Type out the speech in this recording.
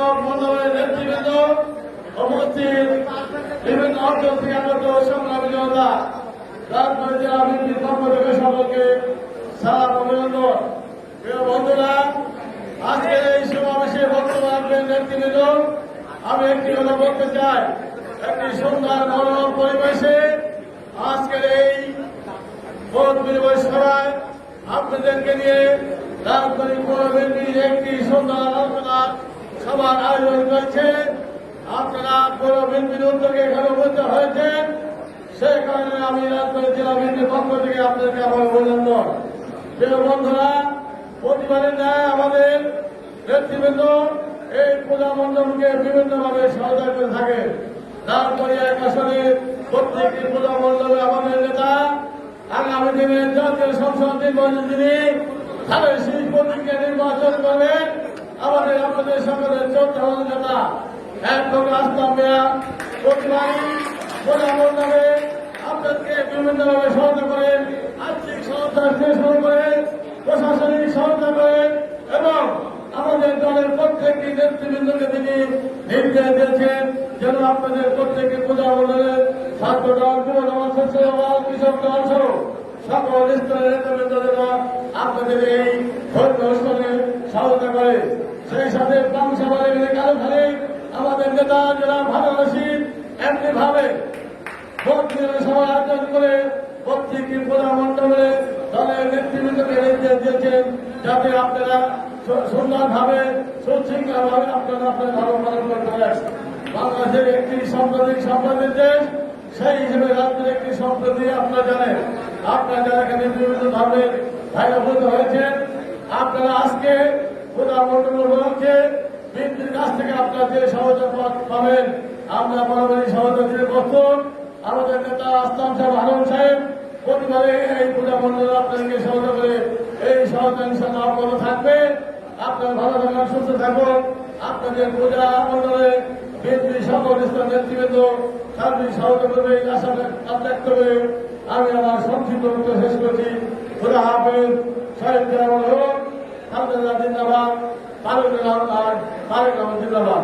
বিভিন্ন মন্ডলের নেতৃবৃন্দ, উপস্থিত বিভিন্ন অঞ্চল থেকে আগত সংগ্রামী জনতা রাজবাড়ী জেলা বিএনপির পক্ষ থেকে সকলকে সালাম অভিনন্দন। প্রিয় বন্ধুরা আজকের এই সমাবেশে বক্তব্য রাখবেন নেতৃবৃন্দ। আমি একটি কথা বলতে চাই, একটি সুন্দর মনোরম পরিবেশে আজকের এই ভোট বিনিময় সভায় আপনাদেরকে নিয়ে রাজবাড়ী পৌরবিন্দির একটি সুন্দর আলোচনা সভার আয়োজন করেছে। আপনারা পৌরবিন্দির উদ্যোগে এখানে উপস্থিত হয়েছেন সেই কারণে আমি রাজবাড়ী জেলা বিএনপির পক্ষ থেকে আপনাদেরকে আমার অভিনন্দন। প্রিয় বন্ধুরা, প্রতিবারের ন্যায় আমাদের নেতৃবৃন্দ এই পূজা মণ্ডপকে বিভিন্নভাবে সহযোগিতা করে থাকে। তারপরে এক আসলে প্রত্যেকটি পূজা মণ্ডপে আমাদের নেতা, আগামী দিনে জাতীয় সংসদ নির্বাচন তিনি ধানের শীষ প্রতীকে নির্বাচন করবেন। আমাদের আমাদের সকলের চৌদ্দ নেতা এক লোক আসলাম মেয়া প্রতিবারই পূজা মণ্ডপে আপনাদেরকে বিভিন্নভাবে সহায়তা করেন আর্থিক সহায়তা থেকে শুরু করে, প্রশাসনিক সহায়তা করেন এবং আমাদের দলের প্রত্যেকটি নেতৃবৃন্দকে তিনি নির্দেশ দিয়েছেন যেন আপনাদের প্রত্যেকটি পূজা মন্ডলের ছাত্র দল যুব দল শস্য দল কৃষক দল সহ সকল স্তরের নেতৃবৃন্দ আপনাদের এই ধর্মীয় সহায়তা করে সেই সাথে কালো খালি আমাদের নেতা যারা ভালোবাসি এমনি ভাবে আয়োজন করে প্রধান যাতে আপনারা সুন্দরভাবে আপনারা আপনার বাংলাদেশের একটি সাম্প্রদায়িক সম্প্রদায়ের দেশ, সেই হিসেবে রাজ্যের একটি সম্প্রতি আপনারা জানেন। আপনারা যারা এখানে বিভিন্ন ধর্মের ভাইরাভূত হয়েছেন আপনারা আজকে প্রধান মন্ডল উপলক্ষে বিএনপির কাছ থেকে আপনারা যে সহযোগিতা পাবেন, আমরা বরাবরই সহযোগিতা দিতে প্রস্তুত। আমাদের নেতা আসলাম সাহেব হারুন সাহেব প্রতিবারে এই পূজা মন্ডল আপনাদেরকে সহযোগ করে এই সহযোগিতা ইনশাল্লাহ অব্যাহত থাকবে। আপনার ভালো থাকুন সুস্থ থাকুন আপনাদের পূজা মন্ডলে বিএনপি সকল ইসলাম নেতৃবৃন্দ সার্বিক সহযোগিতা করবে এই আশা ব্যক্ত করে আমি আমার সংক্ষিপ্ত শেষ করছি। খুদা হাফেজ আলহামদুলিল্লাহ জিন্দাবাদ তারেক রহমান জিন্দাবাদ